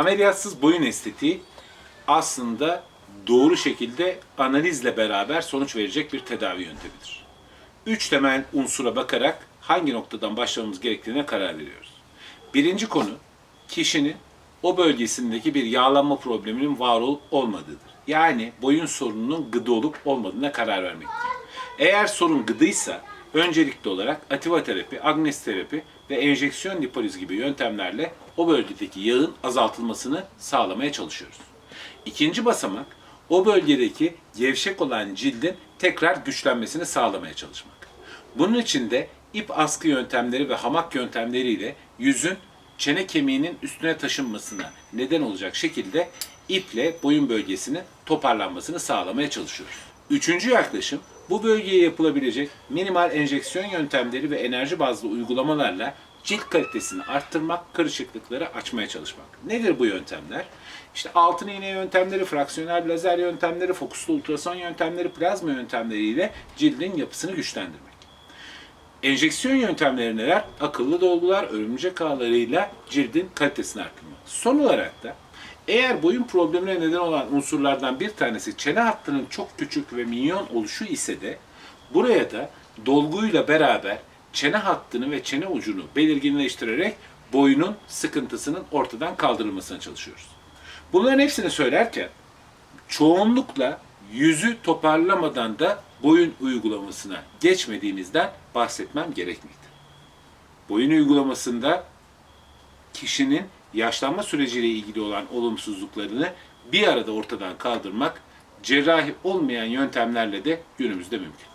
Ameliyatsız boyun estetiği aslında doğru şekilde analizle beraber sonuç verecek bir tedavi yöntemidir. Üç temel unsura bakarak hangi noktadan başlamamız gerektiğine karar veriyoruz. Birinci konu kişinin o bölgesindeki bir yağlanma probleminin var olup olmadığıdır. Yani boyun sorununun gıdı olup olmadığına karar vermektir. Eğer sorun gıdıysa öncelikli olarak ativa terapi, agnes terapi ve enjeksiyon lipoliz gibi yöntemlerle o bölgedeki yağın azaltılmasını sağlamaya çalışıyoruz. İkinci basamak o bölgedeki gevşek olan cildin tekrar güçlenmesini sağlamaya çalışmak. Bunun için de ip askı yöntemleri ve hamak yöntemleriyle yüzün çene kemiğinin üstüne taşınmasına neden olacak şekilde iple boyun bölgesinin toparlanmasını sağlamaya çalışıyoruz. Üçüncü yaklaşım bu bölgeye yapılabilecek minimal enjeksiyon yöntemleri ve enerji bazlı uygulamalarla cilt kalitesini arttırmak, kırışıklıkları açmaya çalışmak. Nedir bu yöntemler? İşte altın iğne yöntemleri, fraksiyonel lazer yöntemleri, fokuslu ultrason yöntemleri, plazma yöntemleriyle cildin yapısını güçlendirmek. Enjeksiyon yöntemleri neler? Akıllı dolgular, örümcek ağlarıyla cildin kalitesini arttırmak. Son olarak da eğer boyun problemine neden olan unsurlardan bir tanesi çene hattının çok küçük ve minyon oluşu ise de buraya da dolguyla beraber çene hattını ve çene ucunu belirginleştirerek boyunun sıkıntısının ortadan kaldırılmasına çalışıyoruz. Bunların hepsini söylerken çoğunlukla yüzü toparlamadan da boyun uygulamasına geçmediğimizden bahsetmem gerekmekte. Boyun uygulamasında kişinin yaşlanma süreciyle ilgili olan olumsuzluklarını bir arada ortadan kaldırmak cerrahi olmayan yöntemlerle de günümüzde mümkün.